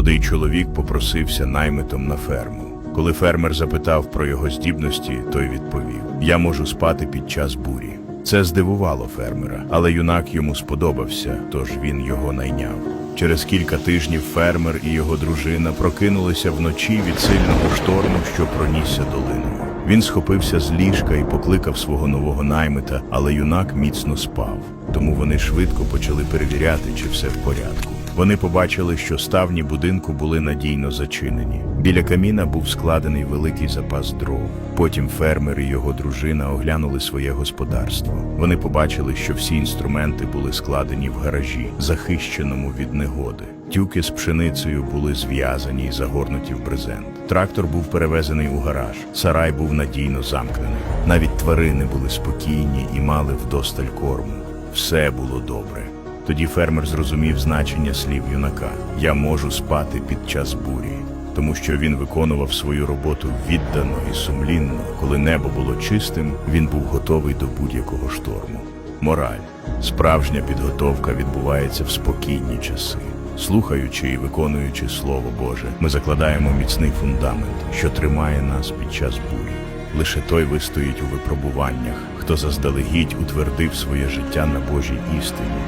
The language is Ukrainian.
Молодий чоловік попросився наймитом на ферму. Коли фермер запитав про його здібності, той відповів: Я можу спати під час бурі. Це здивувало фермера, але юнак йому сподобався, тож він його найняв. Через кілька тижнів фермер і його дружина прокинулися вночі від сильного шторму, що пронісся долиною. Він схопився з ліжка і покликав свого нового наймита, але юнак міцно спав. Тому вони швидко почали перевіряти, чи все в порядку. Вони побачили, що ставні будинку були надійно зачинені. Біля каміна був складений великий запас дров. Потім фермер і його дружина оглянули своє господарство. Вони побачили, що всі інструменти були складені в гаражі, захищеному від негоди. Тюки з пшеницею були зв'язані і загорнуті в брезент. Трактор був перевезений у гараж. Сарай був надійно замкнений. Навіть тварини були спокійні і мали вдосталь корму. Все було добре. Тоді фермер зрозумів значення слів юнака: Я можу спати під час бурі, тому що він виконував свою роботу віддано і сумлінно. Коли небо було чистим, він був готовий до будь-якого шторму. Мораль справжня підготовка відбувається в спокійні часи. Слухаючи і виконуючи Слово Боже, ми закладаємо міцний фундамент, що тримає нас під час бурі. Лише той вистоїть у випробуваннях, хто заздалегідь утвердив своє життя на Божій істині.